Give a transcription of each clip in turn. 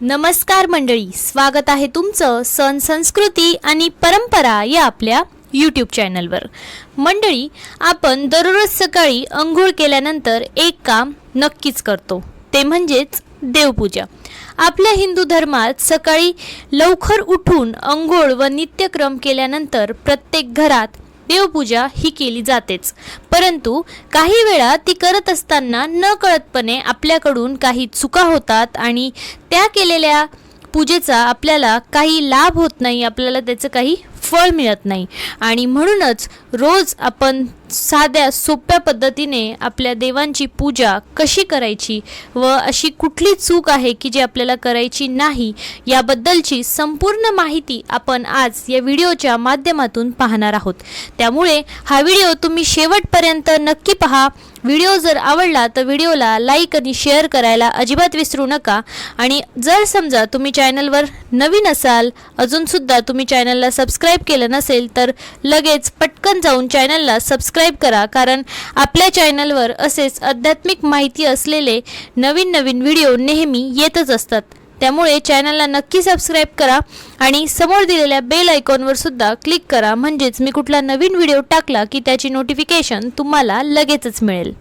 नमस्कार मंडळी स्वागत आहे तुमचं सण संस्कृती आणि परंपरा या आपल्या यूट्यूब चॅनलवर मंडळी आपण दररोज सकाळी अंघोळ केल्यानंतर एक काम नक्कीच करतो. ते म्हणजेच देवपूजा. आपल्या हिंदू धर्मात सकाळी लवकर उठून अंघोळ व नित्यक्रम केल्यानंतर प्रत्येक घरात देवपूजा ही केली जातेच. परंतु काही वेळा ती करत असताना न कळतपणे आपल्याकडून काही चुका होतात आणि त्या केलेल्या पूजेचा आपल्याला काही लाभ होत नाही आपल्याला त्याचं काही फळ मिळत नाही. आणि म्हणूनच रोज आपण साध्या सोप्या पद्धतीने आपल्या देवांची पूजा कशी करायची व अशी कुठली चूक आहे की जी आपल्याला करायची नाही याबद्दलची संपूर्ण माहिती आपण आज या व्हिडिओच्या माध्यमातून पाहणार आहोत. त्यामुळे हा व्हिडिओ तुम्ही शेवटपर्यंत नक्की पहा. व्हिडिओ जर आवडला तर व्हिडिओला लाईक आणि शेअर करायला अजिबात विसरू नका. आणि जर समजा तुम्ही चॅनलवर नवीन असाल अजूनसुद्धा तुम्ही चॅनलला सबस्क्राईब केलं नसेल तर लगेच पटकन जाऊन चॅनलला सबस्क्राईब करा कारण आपल्या चॅनलवर असेच आध्यात्मिक माहिती असलेले नवीन नवीन व्हिडिओ नेहमी येतच असतात. त्यामुळे चॅनलला नक्की सबस्क्राईब करा आणि समोर दिलेल्या बेल आयकॉनवर सुद्धा क्लिक करा. म्हणजेच मी कुठला नवीन व्हिडिओ टाकला की त्याची नोटिफिकेशन तुम्हाला लगेचच मिळेल.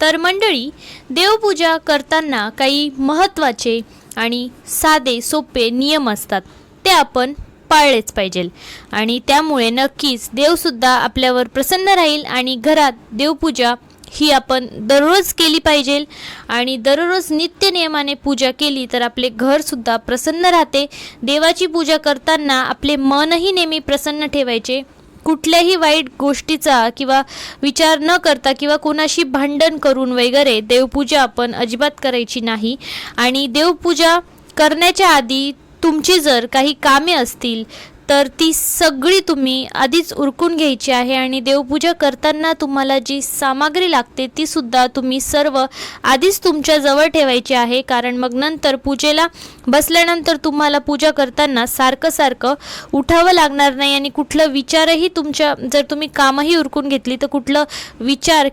तर मंडळी देवपूजा करताना काही महत्त्वाचे आणि साधे सोपे नियम असतात. ते आपण पाळलेच पाहिजे. आणि त्यामुळे नक्कीच देवसुद्धा आपल्यावर प्रसन्न राहील आणि घरात देवपूजा ही आपण दररोज केली पाहिजे. आणि दररोज नित्य नियमाने पूजा केली तर आपले घरसुद्धा प्रसन्न राहते. देवाची पूजा करताना आपले मनही नेहमी प्रसन्न ठेवायचे. कुठल्याही वाईट गोष्टीचा किंवा विचार न करता किंवा कोणाशी भांडण करून वगैरे देवपूजा आपण अजिबात करायची नाही. आणि देवपूजा करण्याच्या आधी तुमची जर काही कामे असतील तर ती सगळी तुम्ही आधीच उरकून घ्यायची आहे आणि देवपूजा करताना तुम्हाला जी सामग्री लागते ती सुद्धा तुम्ही सर्व आधीच तुमच्या जवळ ठेवायची आहे. कारण मग नंतर पूजेला बसल्यानंतर तुम्हाला पूजा करताना सारखं सारखं उठावं लागणार नाही आणि कुठलं विचारही तुमच्या जर तुम्ही कामही उरकून घेतली तर कुठलं विचार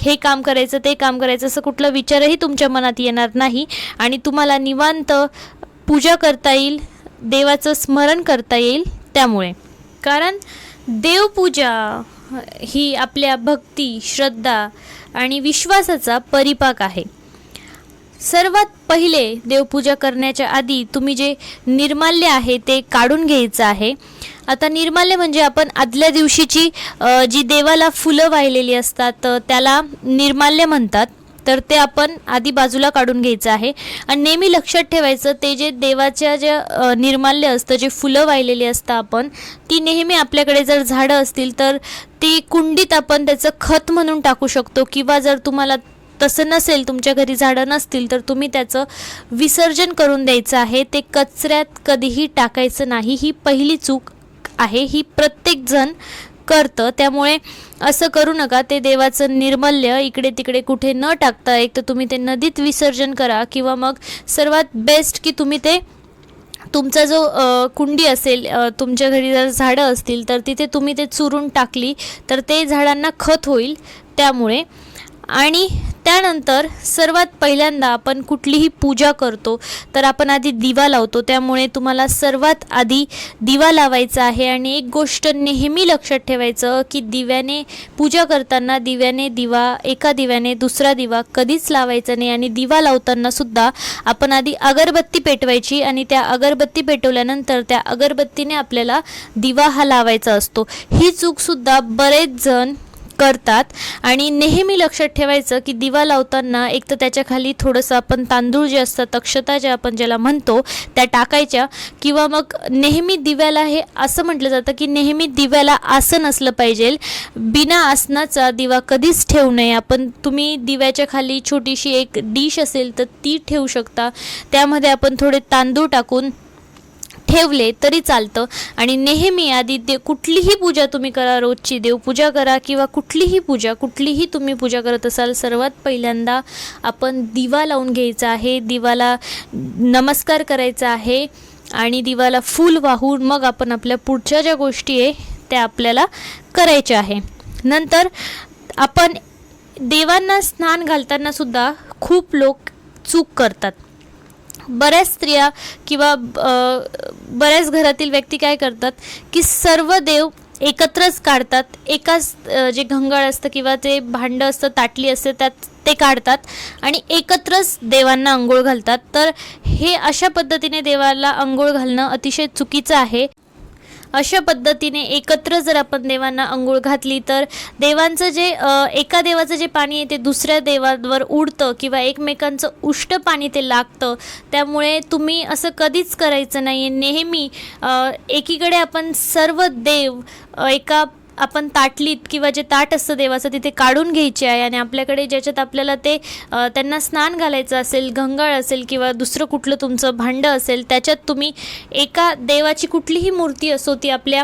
हे काम करायचं ते काम करायचं असं कुठलं विचारही तुमच्या मनात येणार नाही. आणि तुम्हाला निवांत पूजा करता येईल देवाचं स्मरण करता येईल त्यामुळे. कारण देवपूजा ही आपल्या भक्ती श्रद्धा आणि विश्वासाचा परिपाक आहे. सर्वात पहिले देवपूजा करण्याच्या आधी तुम्ही जे निर्माल्य आहे ते काढून घ्यायचं आहे. आता निर्माल्य म्हणजे आपण आदल्या दिवशीची जी देवाला फुलं वाहिलेली असतात त्याला निर्माल्य म्हणतात. तर ते आपण आधी बाजूला काढून घ्यायचं आहे. आणि नेहमी लक्षात ठेवायचं ते जे देवाच्या ज्या निर्माल्य असतं जे फुलं वाहिलेली असतं आपण ती नेहमी आपल्याकडे जर झाडं असतील तर ती कुंडीत आपण त्याचं खत म्हणून टाकू शकतो किंवा जर तुम्हाला तसं नसेल तुमच्या घरी झाडं नसतील तर तुम्ही त्याचं विसर्जन करून द्यायचं आहे. ते कचऱ्यात कधीही टाकायचं नाही. ही पहिली चूक आहे. ही प्रत्येकजण करतं. त्यामुळे असं करू नका. ते देवाचं निर्मल्य इकडे तिकडे कुठे न टाकता एक तर तुम्ही ते नदीत विसर्जन करा किंवा मग सर्वात बेस्ट की तुम्ही ते तुमचा जो कुंडी असेल तुमच्या घरी जर झाडं असतील तर तिथे तुम्ही ते चुरून टाकली तर ते झाडांना खत होईल. त्यामुळे आणि त्यानंतर सर्वात पहिल्यांदा आपण कुठलीही पूजा करतो तर आपण आधी दिवा लावतो. त्यामुळे तुम्हाला सर्वात आधी दिवा लावायचा आहे आणि एक गोष्ट नेहमी लक्षात ठेवायचं की दिव्याने पूजा करताना दिव्याने दिवा एका दिव्याने दुसरा दिवा कधीच लावायचा नाही. आणि दिवा लावताना सुद्धा आपण आधी अगरबत्ती पेटवायची आणि त्या अगरबत्ती पेटवल्यानंतर त्या अगरबत्तीने आपल्याला दिवा हा लावायचा असतो. ही चूकसुद्धा बरेच जण करतात. आणि नेहमी लक्षात ठेवायचं की दिवा लावताना एक तर त्याच्याखाली थोडंसं आपण तांदूळ जे असतात अक्षता ज्या आपण ज्याला म्हणतो त्या टाकायच्या. किंवा मग नेहमी दिव्याला हे असं म्हटलं जातं की नेहमी दिव्याला आसन असलं पाहिजे. बिना आसनाचा दिवा कधीच ठेवू नये. आपण तुम्ही दिव्याच्या खाली छोटीशी एक डिश असेल तर ती ठेवू शकता. त्यामध्ये आपण थोडे तांदूळ टाकून ठेवले तरी चालतं. आणि नेहमी आधी दे कुठलीही पूजा तुम्ही करा रोजची देवपूजा करा किंवा कुठलीही पूजा कुठलीही तुम्ही पूजा करत असाल सर्वात पहिल्यांदा आपण दिवा लावून घ्यायचा आहे. दिवाला नमस्कार करायचा आहे आणि दिवाला फूल वाहून मग आपण आपल्या पुढच्या ज्या गोष्टी आहे त्या आपल्याला करायच्या आहे. नंतर आपण देवांना स्नान घालताना सुद्धा खूप लोक चूक करतात. बऱ्याच स्त्रिया किंवा बऱ्याच घरातील व्यक्ती काय करतात की सर्व देव एकत्रच काढतात. एकाच जे घंगाळ असतं किंवा जे भांडं असतं ताटली असते त्यात ते काढतात आणि एकत्रच देवांना अंघोळ घालतात. तर हे अशा पद्धतीने देवाला अंघोळ घालणं अतिशय चुकीचं आहे. अशा पद्धतीने एकत्र जर आपण देवांना अंघोळ घातली तर देवांचं जे एका देवाचं जे पाणी आहे ते दुसऱ्या देवावर उडतं किंवा एकमेकांचं उष्ट पाणी ते लागतं. त्यामुळे तुम्ही असं कधीच करायचं नाही नेहमी एकीकडे आपण सर्व देव एका आपण ताटलीत किंवा जे ताट असतं देवाचं तिथे काढून घ्यायचे आहे आणि आपल्याकडे ज्याच्यात आपल्याला ते त्यांना स्नान घालायचं असेल गंगाळ असेल किंवा दुसरं कुठलं तुमचं भांडं असेल त्याच्यात तुम्ही एका देवाची कुठलीही मूर्ती असो ती आपल्या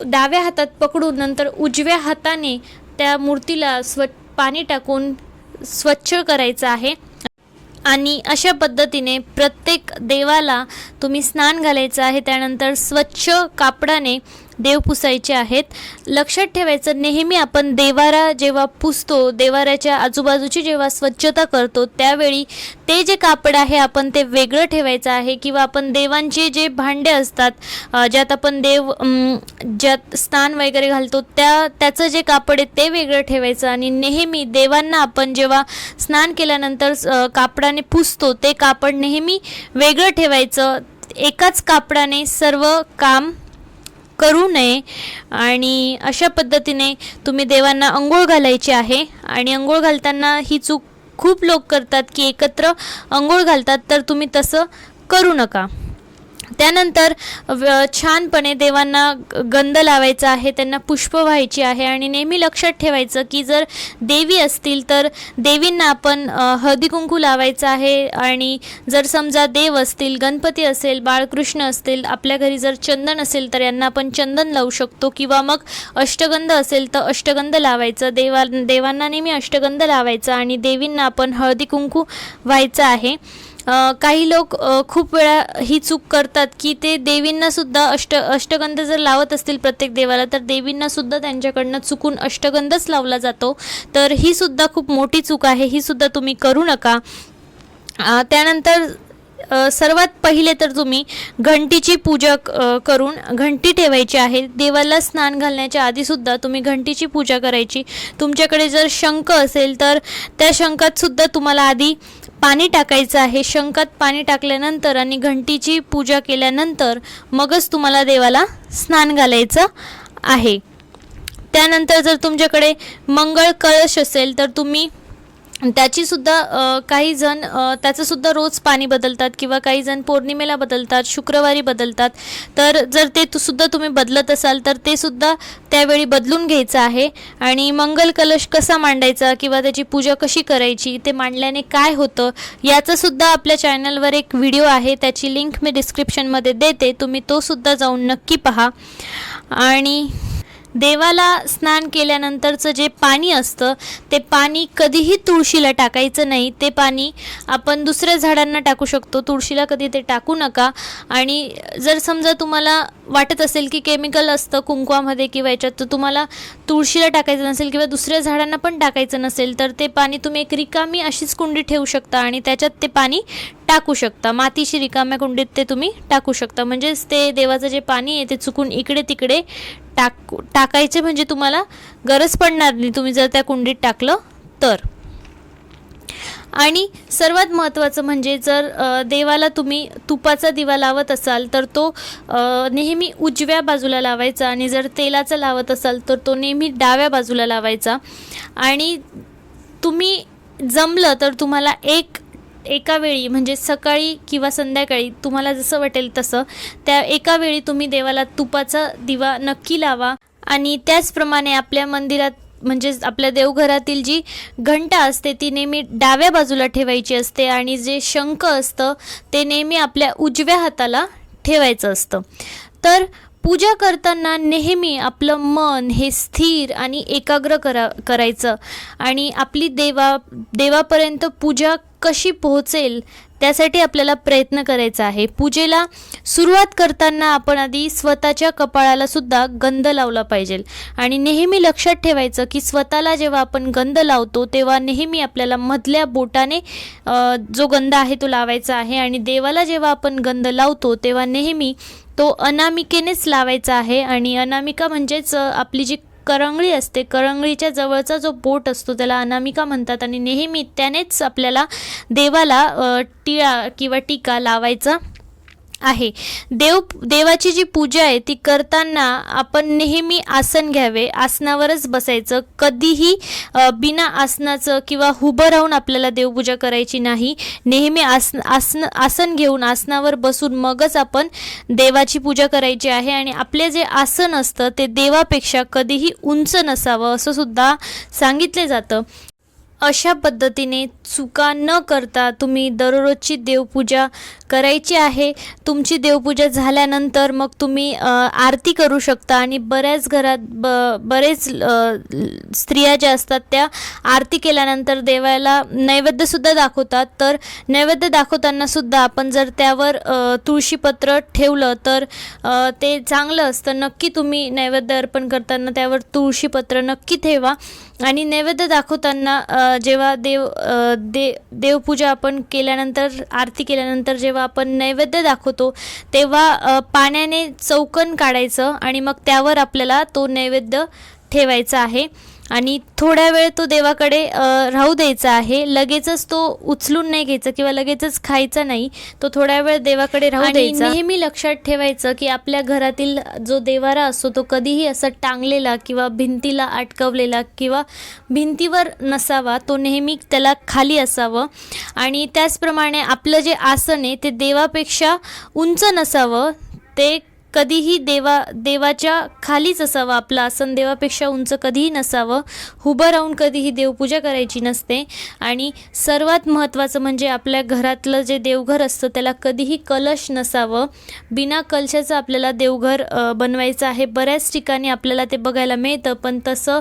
डाव्या हातात पकडून नंतर उजव्या हाताने त्या मूर्तीला स्व पाणी टाकून स्वच्छ करायचं आहे. आणि अशा पद्धतीने प्रत्येक देवाला तुम्ही स्नान घालायचं आहे त्यानंतर स्वच्छ कापडाने देव पुसायचे आहेत. लक्षात ठेवायचं नेहमी आपण देवारा जेव्हा पुसतो देवाऱ्याच्या आजूबाजूची जेव्हा स्वच्छता करतो त्यावेळी ते जे कापड आहे आपण ते वेगळं ठेवायचं आहे किंवा आपण देवांचे जे भांडे असतात ज्यात आपण देव ज्यात स्नान वगैरे घालतो त्या त्याचं जे कापड आहे ते वेगळं ठेवायचं आणि नेहमी देवांना आपण जेव्हा स्नान केल्यानंतर कापडाने पुसतो ते कापड नेहमी वेगळं ठेवायचं. एकाच कापडाने सर्व काम करू नये. आणि अशा पद्धतीने तुम्ही देवांना अंघोळ घालायची आहे. आणि अंघोळ घालताना ही चूक खूप लोक करतात की एकत्र अंघोळ घालतात तर तुम्ही तसं करू नका. त्यानंतर व- छानपणे देवांना ग- गंध लावायचा आहे त्यांना पुष्प व्हायची आहे आणि नेहमी लक्षात ठेवायचं की जर देवी असतील तर देवींना आपण हळदीकुंकू हळदी कुंकू लावायचं आहे आणि जर समजा देव असतील गणपती असेल बाळकृष्ण असतील आपल्या घरी जर चंदन असेल तर यांना आपण चंदन लावू शकतो किंवा मग अष्टगंध असेल तर अष्टगंध लावायचं. देवा देवांना नेहमी अष्टगंध लावायचा आणि देवींना आपण हळदी कुंकू व्हायचं आहे. काही लोक खूप वेळा ही चूक करतात की ते देवींनासुद्धा अष्ट अष्टगंध जर लावत असतील प्रत्येक देवाला तर देवींनासुद्धा त्यांच्याकडनं चुकून अष्टगंधच लावला जातो. तर ही सुद्धा खूप मोठी चूक आहे ही सुद्धा तुम्ही करू नका. त्यानंतर सर्वात पहिले तर तुम्ही घंटीची पूजा करून घंटी ठेवायची आहे. देवाला स्नान घालण्याच्या आधीसुद्धा तुम्ही घंटीची पूजा करायची. तुमच्याकडे जर शंख असेल तर त्या शंखातसुद्धा तुम्हाला आधी पाणी टाकायचं आहे. शंखात पाणी टाकल्यानंतर आणि घंटीची पूजा केल्यानंतर मगच तुम्हाला देवाला स्नान घालायचं आहे. त्यानंतर जर तुमच्याकडे मंगळ कळश असेल तर तुम्ही त्याची सुद्धा काही जण त्याचंसुद्धा रोज पाणी बदलतात किंवा काही जण पौर्णिमेला बदलतात शुक्रवारी बदलतात. तर जर ते तु सुद्धा तुम्ही बदलत असाल तर ते सुद्धा त्यावेळी बदलून घ्यायचं आहे. आणि मंगल कलश कसा मांडायचा किंवा त्याची पूजा कशी करायची ते मांडल्याने काय होतं याचंसुद्धा आपल्या चॅनलवर एक व्हिडिओ आहे. त्याची लिंक मी डिस्क्रिप्शनमध्ये देते. तुम्ही तो सुद्धा जाऊन नक्की पहा. आणि देवाला स्नान केल्यानंतरचं जे पाणी असतं ते पाणी कधीही तुळशीला टाकायचं नाही. ते पाणी आपण दुसऱ्या झाडांना टाकू शकतो. तुळशीला कधी ते टाकू नका. आणि जर समजा तुम्हाला वाटत असेल की केमिकल असतं कुंकवामध्ये किंवा याच्यात तर तुम्हाला तुळशीला टाकायचं नसेल किंवा दुसऱ्या झाडांना पण टाकायचं नसेल तर ते पाणी तुम्ही एक रिकामी अशीच कुंडी ठेवू शकता आणि त्याच्यात ते पाणी टाकू शकता. मातीशी रिकाम्या कुंडीत ते तुम्ही टाकू शकता. म्हणजेच ते देवाचं जे पाणी आहे ते चुकून इकडे तिकडे टाकू टाकायचे म्हणजे तुम्हाला गरज पडणार नाही तुम्ही जर त्या कुंडीत टाकलं तर. आणि सर्वात महत्त्वाचं म्हणजे जर देवाला तुम्ही तुपाचा दिवा लावत असाल तर तो नेहमी उजव्या बाजूला लावायचा आणि जर तेलाचा लावत असाल तर तो नेहमी डाव्या बाजूला लावायचा. आणि तुम्ही जमलं तर तुम्हाला एक एका वेळी म्हणजे सकाळी किंवा संध्याकाळी तुम्हाला जसं वाटेल तसं त्या एका वेळी तुम्ही देवाला तुपाचा दिवा नक्की लावा. आणि त्याचप्रमाणे आपल्या मंदिरात म्हणजेच आपल्या देवघरातील जी घंटा असते ती नेहमी डाव्या बाजूला ठेवायची असते आणि जे शंख असतं ते नेहमी आपल्या उजव्या हाताला ठेवायचं असतं. तर पूजा करताना नेहमी आपलं मन हे स्थिर आणि एकाग्र करा करायचं. आणि आपली देवा देवापर्यंत पूजा कशी पोहोचेल त्यासाठी आपल्याला प्रयत्न करायचा आहे. पूजेला सुरुवात करताना आपण आधी स्वतःच्या कपाळाला सुद्धा गंध लावला पाहिजे. आणि नेहमी लक्षात ठेवायचं की स्वतःला जेव्हा आपण गंध लावतो तेव्हा नेहमी आपल्याला मधल्या बोटाने जो गंध आहे तो लावायचा आहे. आणि देवाला जेव्हा आपण गंध लावतो तेव्हा नेहमी तो अनामिकेनेच लावायचा आहे आणि अनामिका म्हणजेच आपली जी करंगळी असते करंगळीच्या जवळचा जो बोट असतो त्याला अनामिका म्हणतात आणि नेहमी त्यानेच आपल्याला देवाला टिळा किंवा टीका लावायचा. आहे. देव देवाची जी पूजा आहे ती करताना आपण नेहमी आसन घ्यावे. आसनावरच बसायचं. कधीही बिना आसनाचं किंवा उभं राहून आपल्याला देवपूजा करायची नाही. नेहमी आसन आसन आसन घेऊन आसनावर बसून मगच आपण देवाची पूजा करायची आहे आणि आपले जे आसन असतं ते देवापेक्षा कधीही उंच नसावं असं सुद्धा सांगितले जातं. अशा पद्धतीने चुका न करता तुम्ही दररोजची देवपूजा करायची आहे. तुमची देवपूजा झाल्यानंतर मग तुम्ही आरती करू शकता आणि बऱ्याच घरात ब बरेच स्त्रिया ज्या असतात त्या आरती केल्यानंतर देवाला नैवेद्यसुद्धा दाखवतात. तर नैवेद्य दाखवताना सुद्धा आपण जर त्यावर तुळशीपत्र ठेवलं तर ते चांगलं असतं. नक्की तुम्ही नैवेद्य अर्पण करताना त्यावर तुळशीपत्र नक्की ठेवा. आणि नैवेद्य दाखवताना जेव्हा देव दे देवपूजा आपण केल्यानंतर आरती केल्यानंतर जेव्हा आपण नैवेद्य दाखवतो तेव्हा पाण्याने चौकन काढायचं आणि मग त्यावर आपल्याला तो नैवेद्य ठेवायचा आहे. आणि थोड्या वेळ तो देवाकडे राहू द्यायचा आहे. लगेचच तो उचलून नाही घ्यायचा किंवा लगेचच खायचा नाही. तो थोड्या वेळ देवाकडे राहू द्यायचा. नेहमी लक्षात ठेवायचं की आपल्या घरातील जो देवारा असतो तो कधीही असा टांगलेला किंवा भिंतीला अटकवलेला किंवा भिंतीवर नसावा तो नेहमी त्याला खाली असावं. आणि त्याचप्रमाणे आपलं जे आसन आहे ते देवापेक्षा उंच नसावं. ते कधीही देवा देवाच्या खालीच असावं आपलं आसन देवापेक्षा उंच कधीही नसावं. उभं राहून कधीही देवपूजा करायची नसते. आणि सर्वात महत्त्वाचं म्हणजे आपल्या घरातलं जे देवघर असतं त्याला कधीही कलश नसावं. बिना कलशाचं आपल्याला देवघर बनवायचं आहे. बऱ्याच ठिकाणी आपल्याला ते बघायला मिळतं पण तसं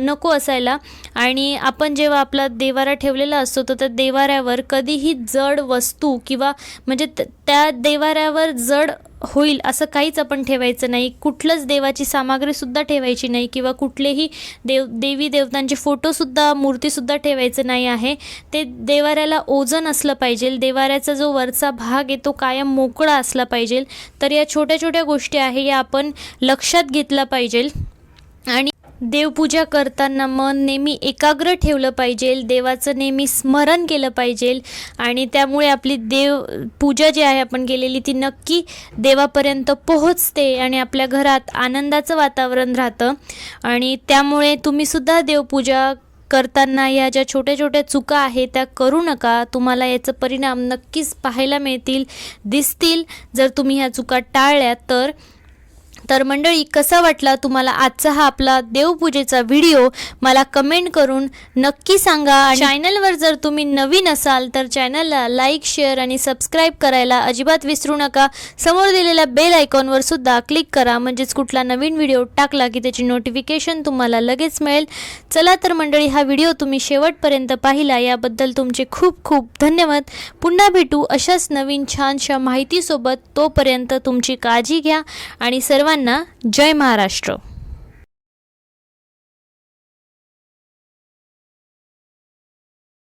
नको असायला. आणि आपण जेव्हा आपला देवारा ठेवलेला असतो तर त्या देवाऱ्यावर कधीही जड वस्तू किंवा म्हणजे त- त्या देवाऱ्यावर जड होईल असं काहीच आपण ठेवायचं नाही. कुठलंच देवाची सामग्रीसुद्धा ठेवायची नाही किंवा कुठलेही देव देवी देवतांचे फोटोसुद्धा मूर्तीसुद्धा ठेवायचं नाही आहे. ते देवाऱ्याला ओझन असलं पाहिजे. देवाऱ्याचा जो वरचा भाग आहे तो कायम मोकळा असला पाहिजे. तर या छोट्या छोट्या गोष्टी आहे या आपण लक्षात घेतल्या पाहिजे. आणि देवपूजा करताना मन नेहमी एकाग्र ठेवलं पाहिजे देवाचं नेहमी स्मरण केलं पाहिजे आणि त्यामुळे आपली देव पूजा जी आहे आपण केलेली ती नक्की देवापर्यंत पोहोचते आणि आपल्या घरात आनंदाचं वातावरण राहतं. आणि त्यामुळे तुम्हीसुद्धा देवपूजा करताना या ज्या छोट्या छोट्या चुका आहेत त्या करू नका. तुम्हाला याचा परिणाम नक्कीच पाहायला मिळतील दिसतील. जर तुम्ही ह्या चुका टाळल्या तर तर मंडळी कसा वाटला तुम्हाला आजचा हा आपला देवपूजेचा व्हिडिओ? मला कमेंट करून नक्की सांगा. आणि चॅनलवर जर तुम्ही नवीन असाल तर चॅनलला लाईक शेअर आणि सबस्क्राईब करायला अजिबात विसरू नका. समोर दिलेल्या बेल आयकॉनवर सुद्धा क्लिक करा. म्हणजेच कुठला नवीन व्हिडिओ टाकला की त्याची नोटिफिकेशन तुम्हाला लगेच मिळेल. चला तर मंडळी हा व्हिडिओ तुम्ही शेवटपर्यंत पाहिला. याबद्दल तुमचे खूप खूप धन्यवाद. पुन्हा भेटू अशाच नवीन छानशा माहितीसोबत. तोपर्यंत तुमची काळजी घ्या. आणि सर्वांना जय महाराष्ट्र.